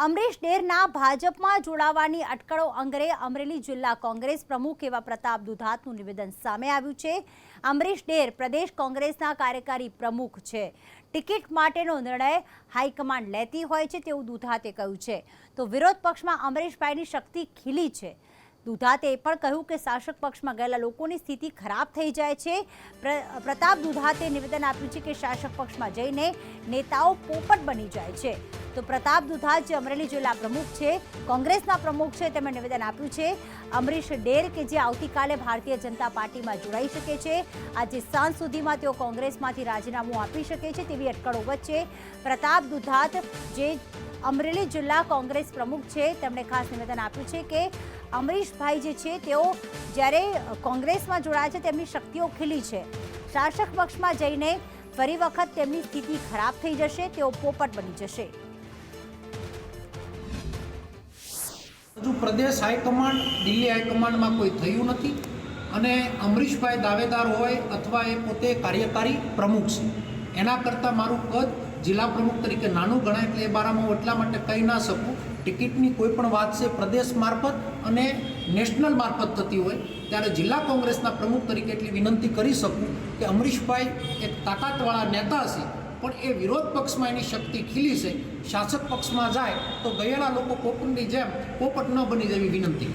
અમરીશ ડેરના ભાજપમાં જોડાવાની અટકળો અંગરે અમરેલી જિલ્લા કોંગ્રેસ પ્રમુખ એવા પ્રતાપ દુધાતનું નિવેદન સામે આવ્યું છે. અમરીશ ડેર પ્રદેશ કોંગ્રેસના કાર્યકારી પ્રમુખ છે. ટિકિટ માટેનો નિર્ણય હાઈકમાન્ડ લેતી હોય છે તેવું દુધાતે કહ્યું છે. તો વિરોધ પક્ષમાં અમરીશભાઈની શક્તિ ખીલી છે. દુધાતે પણ કહ્યું કે શાસક પક્ષમાં ગયેલા લોકોની સ્થિતિ ખરાબ થઈ જાય છે. પ્ર- પ્રતાપ દુધાતે નિવેદન આપ્યું છે કે શાસક પક્ષમાં જઈને નેતાઓ પોપટ બની જાય છે. તો પ્રતાપ દુધાત જે અમરેલી જિલ્લા પ્રમુખ છે. કોંગ્રેસના પ્રમુખ છે તેમણે નિવેદન આપ્યું છે. અમરીશ ડેર કે જે આવતીકાલે ભારતીય જનતા પાર્ટીમાં જોડાઈ શકે છે. આજે સાંજ સુધીમાં તેઓ કોંગ્રેસમાંથી રાજીનામું આપી શકે છે તેવી અટકળો વચ્ચે પ્રતાપ દુધાત જે અમરેલી જિલ્લા કોંગ્રેસ પ્રમુખ છે. તેમણે ખાસ નિવેદન આપ્યું છે કે અમરીશભાઈ જે છે, તેઓ જ્યારે કોંગ્રેસમાં જોડાયા છે, તેમની શક્તિઓ ખીલી છે. શાસક પક્ષમાં જઈને ફરી વખત તેમની સ્થિતિ ખરાબ થઈ જશે, તેઓ પોપટ બની જશે. હજુ પ્રદેશ હાઈકમાન્ડ દિલ્હી હાઈકમાન્ડમાં કોઈ થયું નથી અને અમરીશભાઈ દાવેદાર હોય અથવા એ પોતે કાર્યકારી પ્રમુખ છે. એના કરતાં મારું કદ જિલ્લા પ્રમુખ તરીકે નાનું ગણાય એટલે એ બારામાં હું એટલા માટે કહી ના શકું. ટિકિટની કોઈ પણ વાત છે પ્રદેશ મારફત અને નેશનલ મારફત થતી હોય, ત્યારે જિલ્લા કોંગ્રેસના પ્રમુખ તરીકે એટલી વિનંતી કરી શકું કે અમરીશભાઈ એક તાકાતવાળા નેતા છે, પણ એ વિરોધ પક્ષમાં એની શક્તિ ખીલી છે. શાસક પક્ષમાં જાય તો ગયેલા લોકો પોપટની જેમ પોપટ ન બની જવી વિનંતી.